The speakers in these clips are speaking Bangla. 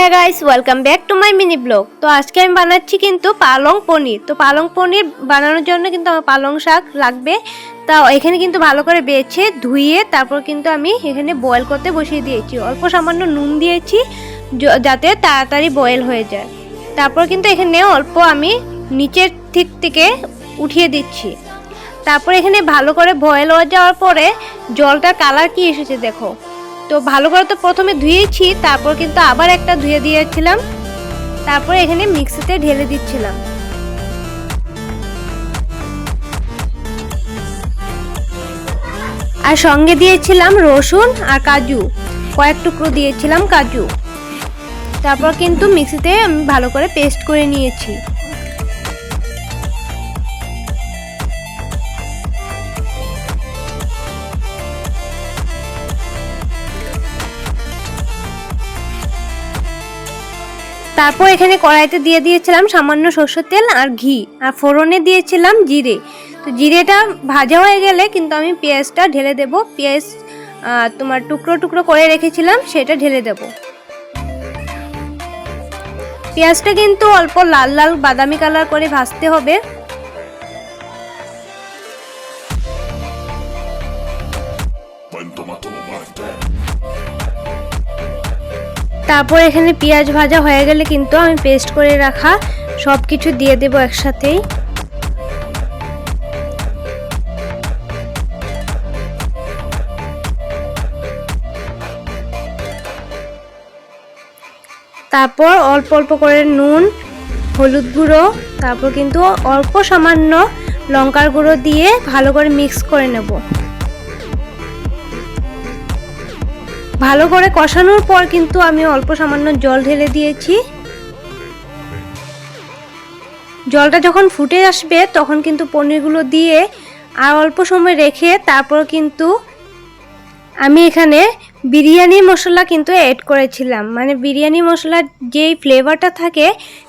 হ্যাঁ guys welcome back to my mini blog তো আজকে আমি বানাচ্ছি কিন্তু পালং পনির। তো পালং পনির বানানোর জন্য কিন্তু আমার পালং শাক লাগবে। তা এখানে কিন্তু ভালো করে বেছে, ধুয়ে তারপর কিন্তু আমি এখানে বয়েল করতে বসিয়ে দিয়েছি। অল্প সামান্য নুন দিয়েছি যাতে তাড়াতাড়ি বয়েল হয়ে যায়। তারপর কিন্তু এখানে অল্প আমি নিচের দিক থেকে উঠিয়ে দিচ্ছি। তারপর এখানে ভালো করে বয়েল হয়ে যাওয়ার পরে জলটার কালার কি এসেছে দেখো। তো ভালো করে তো প্রথমে ধুয়েছি, তারপর কিন্তু আবার একটা ধুয়ে দিয়েছিলাম। তারপর এখানে মিক্সিতে ঢেলে দিচ্ছিলাম। আর সঙ্গে দিয়েছিলাম রসুন আর কাজু, কয়েক টুকরো দিয়েছিলাম কাজু। তারপর কিন্তু মিক্সিতে আমি ভালো করে পেস্ট করে নিয়েছি। তারপর এখানে কড়াইতে দিয়ে দিয়েছিলাম সামান্য সর্ষের তেল আর ঘি। আর ফোড়নে দিয়েছিলাম জিরে। তো জিরেটা ভাজা হয়ে গেলে কিন্তু আমি পেঁয়াজটা ঢেলে দেব। পেঁয়াজ তোমার টুকরো টুকরো করে রেখেছিলাম, সেটা ঢেলে দেব। পেঁয়াজটা কিন্তু অল্প লাল লাল বাদামি কালার করে ভাজতে হবে। তারপর এখানে পেঁয়াজ ভাজা হয়ে গেলে কিন্তু আমি পেস্ট করে রাখা সব কিছু দিয়ে দেবো একসাথেই। তারপর অল্প অল্প করে নুন, হলুদ গুঁড়ো, তারপর কিন্তু অল্প সামান্য লঙ্কার গুঁড়ো দিয়ে ভালো করে মিক্স করে নেব। ভালো করে কষানোর পর কিন্তু আমি অল্প সামান্য জল ঢেলে দিয়েছি। জলটা যখন ফুটে আসবে তখন কিন্তু পনিরগুলো দিয়ে আর অল্প সময় রেখে তারপর কিন্তু আমি এখানে বিরিয়ানি মশলা কিন্তু অ্যাড করেছিলাম। মানে বিরিয়ানি মশলার যেই ফ্লেভারটা থাকে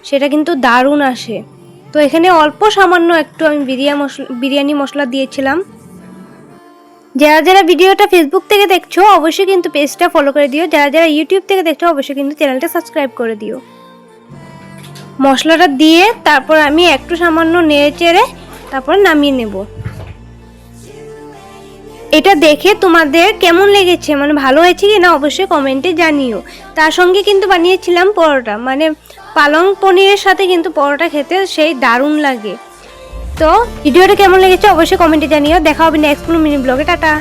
সেটা কিন্তু দারুণ আসে। তো এখানে অল্প সামান্য একটু আমি বিরিয়ানি মশলা বিরিয়ানি মশলা দিয়েছিলাম। যারা যারা ভিডিওটা ফেসবুক থেকে দেখছ, অবশ্যই কিন্তু পেজটা ফলো করে দিও। যারা যারা ইউটিউব থেকে দেখছ, অবশ্যই কিন্তু চ্যানেলটা সাবস্ক্রাইব করে দিও। মশলাটা দিয়ে তারপর আমি একটু সামান্য নেড়ে চেড়ে তারপর নামিয়ে নেব। এটা দেখে তোমাদের কেমন লেগেছে? মানে ভালো হয়েছে কি না অবশ্যই কমেন্টে জানিও। তার সঙ্গে কিন্তু বানিয়েছিলাম পরোটা। মানে পালং পনিরের সাথে কিন্তু পরোটা খেতে সেই দারুণ লাগে। তো ভিডিওটা কেমন লেগেছে অবশ্যই কমেন্টে জানিও। দেখা হবে নেক্সট কোনো মিনি ব্লগে টাটা।